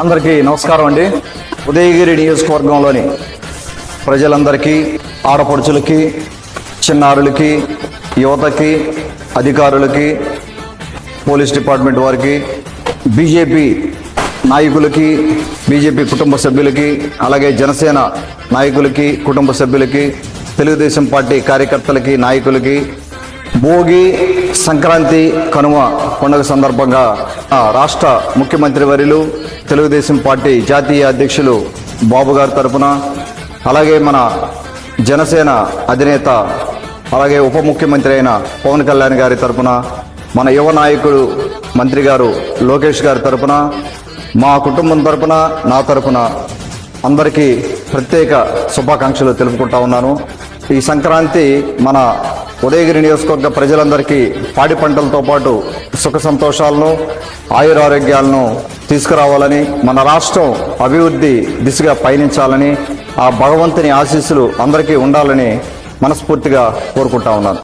అందరికీ నమస్కారం అండి. ఉదయగిరి నియోజకవర్గంలోని ప్రజలందరికీ ఆడపడుచులకి చిన్నారులకి యువతకి అధికారులకి పోలీస్ డిపార్ట్మెంట్ వారికి బీజేపీ నాయకులకి బీజేపీ కుటుంబ సభ్యులకి అలాగే జనసేన నాయకులకి కుటుంబ సభ్యులకి తెలుగుదేశం పార్టీ కార్యకర్తలకి నాయకులకి భోగి సంక్రాంతి కనుమ పండుగ సందర్భంగా రాష్ట్ర ముఖ్యమంత్రి వర్యులు తెలుగుదేశం పార్టీ జాతీయ అధ్యక్షులు బాబు గారి తరపున అలాగే మన జనసేన అధినేత అలాగే ఉప ముఖ్యమంత్రి అయిన పవన్ కళ్యాణ్ గారి తరపున మన యువ నాయకుడు మంత్రి గారు లోకేష్ గారి తరపున మా కుటుంబం తరపున నా తరపున అందరికీ ప్రత్యేక శుభాకాంక్షలు తెలుపుకుంటా ఉన్నాను. ఈ సంక్రాంతి మన ఉదయగిరి నియోజకవర్గ ప్రజలందరికీ పాడి పంటలతో పాటు సుఖ సంతోషాలను ఆయురారోగ్యాలను తీసుకురావాలని మన రాష్ట్రం అభివృద్ధి దిశగా పయనించాలని ఆ భగవంతుని ఆశీస్సులు అందరికీ ఉండాలని మనస్ఫూర్తిగా కోరుకుంటా ఉన్నాను.